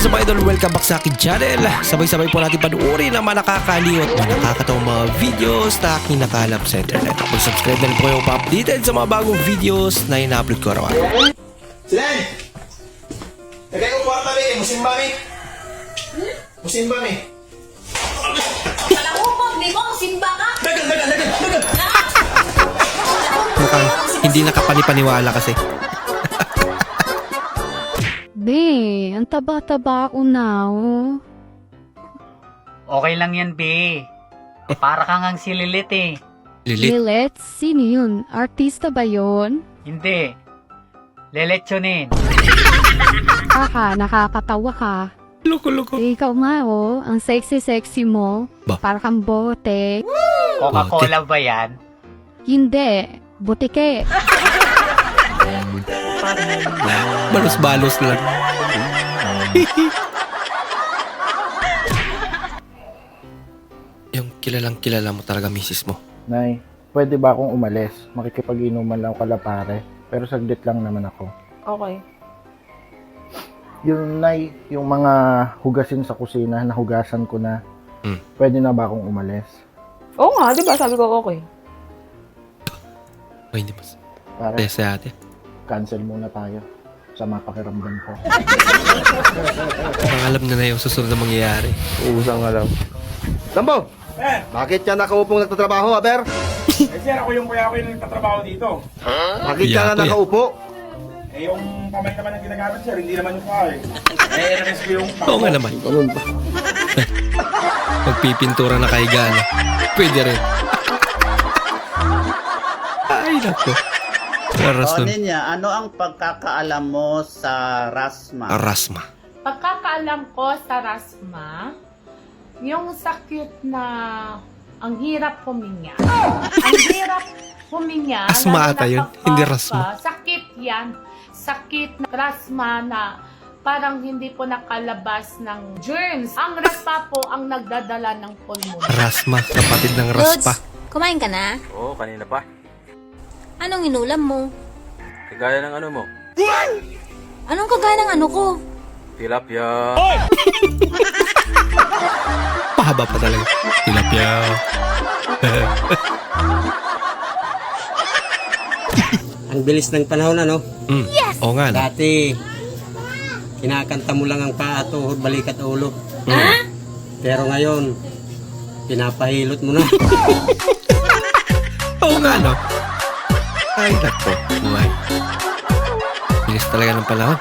is up idol? Welcome back sa akin channel. Sabay-sabay po natin panuorin ang mga nakakaliw at mga nakakatawang mga videos na aking nakalap sa internet. Mag-subscribe na rin po kayo pa-updated sa mga bagong videos na ina-upload ko araw-araw. Silen! Lagay ko kwarta rin, musimba mi. Musimba mi. Alam mo, pag di mo, simba ka. Dagan, dagan, dagan, dagan! Mukhang hindi nakapani-paniwala kasi. Be, ang taba-taba ko na, oh. Okay lang yan, be. Para kang ang si Lilith eh. Lilit. Lilet, sino yun? Artista ba yun? Hindi. Lelechonin. Kaka, nakakatawa ka. Loko-loko. Eh, ikaw nga, oh. Ang sexy-sexy mo. Ba? Para kang bote. Coca-Cola ba yan? Hindi. Butike. Balos-balos lang. Yung kilalang kilala mo talaga misis mo. Nay, pwede ba akong umalis? Makikipag-inuman lang ako kalapare. Pero saglit lang naman ako. Okay. Yung Nay, yung mga hugasin sa kusina, nahugasan ko na. Hmm. Pwede na ba akong umalis? Oo nga, di ba? Sabi ko okay. Ay, hindi mas. Pare, Tesa ate. Cancel muna tayo sa mga pakiramdam ko. Parang alam na na yung susunod na mangyayari. Uusang alam. Lambo! Bakit ka nakaupo nagtatrabaho, Aber? Eh sir, ako yung kuya ko yung nagtatrabaho dito. Bakit ka na yan. nakaupo? Eh yung kamay naman ang ginagamit sir, hindi naman yung paa eh. Eh, request ko yung Oo nga naman. Ganun ba? Magpipintura na kahiga na. Pwede rin. Ay, nako. Aras O nun. Ninya, ano ang pagkakaalam mo sa Rasma? Arasma. Pagkakaalam ko sa Rasma, yung sakit na ang hirap huminga. ang hirap huminga. Asma ata yun, hindi rasma. Sakit yan. Sakit na rasma na parang hindi po nakalabas ng germs. Ang raspa po ang nagdadala ng pulmon. Rasma. Kapatid ng raspa. kumain ka na? Oo, kanina pa. Anong inulam mo? Kagaya ng ano mo, Anong kagaya ng ano ko? tilapia. Pahaba pa talaga. Tilapia. Ang bilis ng panahon ano? mm. Oo nga. No? Dati, kinakanta mo lang ang paa, tuhod, balik at ulo. Pero ngayon, pinapahilot mo na. Oo nga, no? Ay, nako. Buhay. Bilis talaga ng panahon.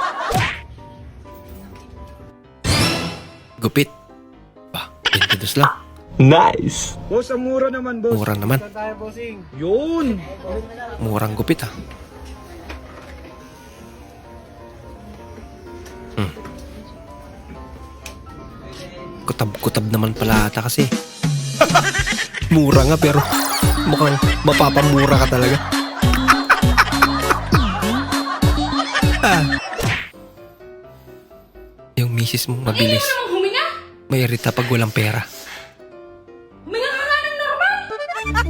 Gupit. Ba, 22 lang. Boss, ang mura naman, boss. Mura naman. Yun! Murang gupit, ah. Hmm. Kutab-kutab naman pala ata kasi. Mura nga pero mukhang mapapamura ka talaga. Yung misis mo mabilis. Huminga? May irita pag walang pera. Huminga ka nga ng normal!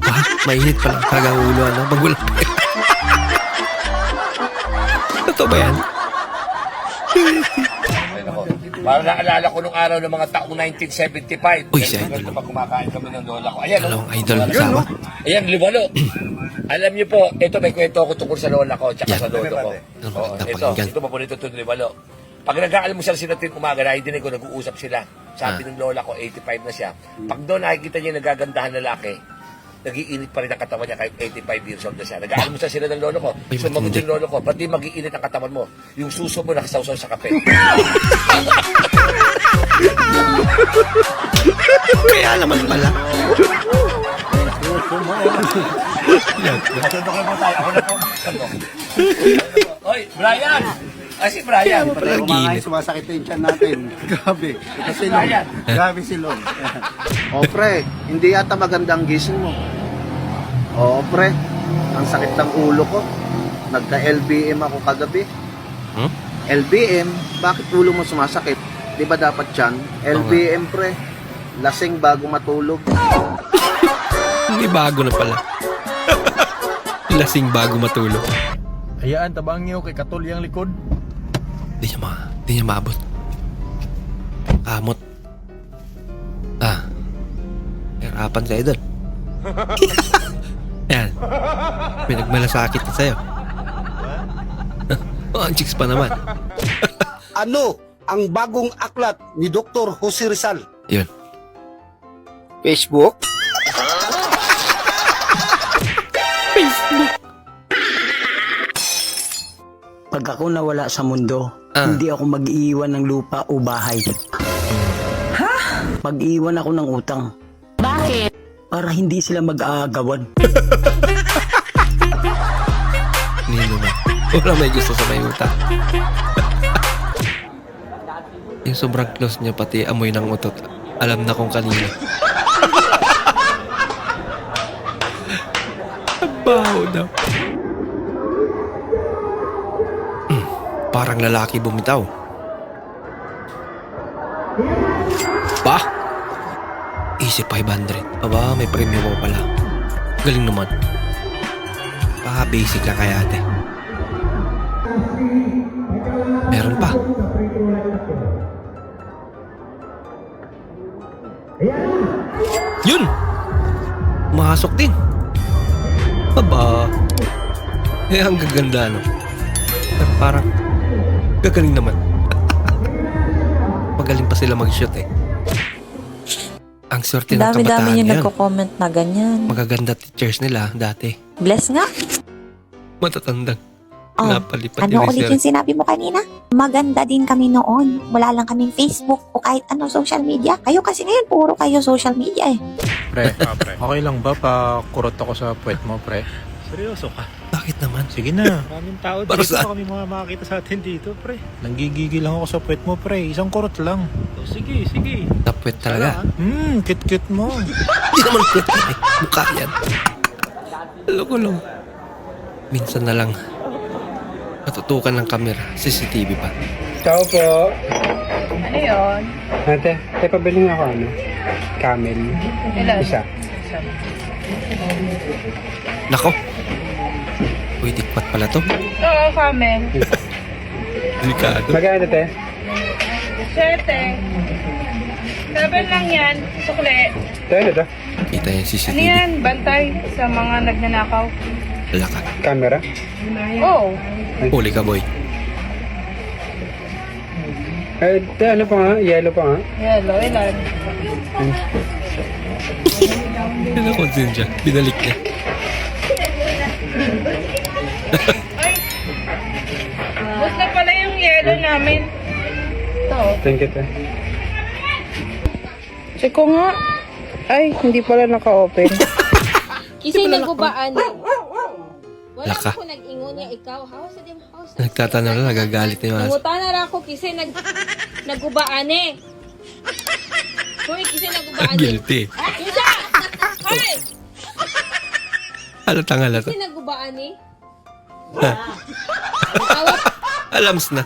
Ah, mainit pa lang talaga ang ulo ano, pag walang pera. Totoo ba yan? Parang naalala ko nung araw ng mga taong 1975. Uy, si Idol. pa kumakain kami ng lola ko. Ayan, Dalawang oh. idol kasama. Ayan, liwalo. Alam niyo po, ito may kwento ako tungkol sa lola ko tsaka Yan. sa lolo ko. Ano, Oh, maganda ito, pakinggan. ito paborito ito ng liwalo. Pag nag-aalmusal sila tuwing umaga, nakidinig ko, nag-uusap sila. Sabi Ah. ng lola ko, 85 na siya. Pag doon nakikita niya yung nagagandahan na lalaki, nagiinit pa rin ang katawan niya kahit 85 years old na siya. Nag-aalmusal sila ng lolo ko. Ay, Sumagot yung lolo ko, ba't di mag-iinit ang katawan mo? Yung suso mo nakasawsaw sa kape. Kaya naman pala. Hoy, Brian! Ay, si Brian. Nag-iinit. sumasakit yung tiyan natin. Grabe. Ito si Lon. Brian. Grabe si Lon. O pre, hindi yata magandang gising mo. Oo pre, ang sakit ng ulo ko. Nagka-LBM ako kagabi. Hmm? LBM? Bakit ulo mo sumasakit? Di ba dapat yan? LBM pre, lasing bago matulog. Hindi bago na pala. Lasing bago matulog. Hayaan, tabang niyo kay Katol yung likod. Hindi niya, ma, di niya maabot. Kamot. Ah. Hirapan sa'yo doon. Yan. May nagmalasakit na sa'yo. oh, ang chicks pa naman. Ano ang bagong aklat ni Dr. Jose Rizal? Yun. Facebook? Pag ako nawala sa mundo, Ah. hindi ako mag-iiwan ng lupa o bahay. Ha? Mag-iiwan ako ng utang. Bakit? Para hindi sila mag-aagawan. Hindi naman. Wala may gusto sa may utang. Yung sobrang close niya pati amoy ng utot. Alam na kung kanino. Ang baho daw. Parang lalaki bumitaw. Pa? Easy 500. Aba, may premium mo pala. Galing naman. Baka basic lang kaya ate. Meron pa. Yun! Masok din. Aba. Eh, ang gaganda, no? Parang, gagaling naman. Magaling pa sila mag-shoot, eh. Ang swerte ng kabataan Dami-dami yung yan. nagko-comment na ganyan. Magaganda teachers nila dati. Bless nga. Matatandang. Oh, Napalipat Ano yung ulit yung sinabi mo kanina? Maganda din kami noon. Wala lang kaming Facebook o kahit ano social media. Kayo kasi ngayon, puro kayo social media eh. Pre, okay lang ba pa kurot ako sa puwet mo, pre? Seryoso ka? Bakit naman? Sige na. Maraming tao Para dito. saan? kami mga makakita sa atin dito, pre. Nanggigigil lang ako sa puwet mo, pre. Isang kurot lang. Oh, sige, sige. Tapwet talaga. Hmm, kit-kit mo. Hindi naman kwet yan eh. Mukha yan. Loko-loko. Minsan na lang natutukan ng camera. CCTV pa. Tao po. Ano yun? Ate, ate pabili nga ako ano? Camel. Ilan? Isa. Nako. Uy, dikpat pala to. Oo, Carmen. Delikado. Magkano te? Sete. Seven lang yan. Sukle. Ito ano to? Kita yung Ano CCTV. yan? Bantay sa mga nagnanakaw. Laka. Camera? Oo. Huli ka, boy. Eh, te, ano pa nga? Yellow pa nga? Yellow, ilan? Pinakonsin siya. Binalik niya. Bus na pala yung yellow namin. Ito. Thank you te. Check ko nga. Ay, hindi pala naka-open. Kasi nagubaan. Wala Laka. ko nag-ingon niya ikaw. Hawas na din, hawas Nagtatanong lang, nagagalit na yung aso. Nanguta na ako kasi nag nagubaan eh. Hoy, kasi nagubaan eh. Guilty. Isa! Hoy! Halatang halata. Kasi nagubaan eh. Alams na.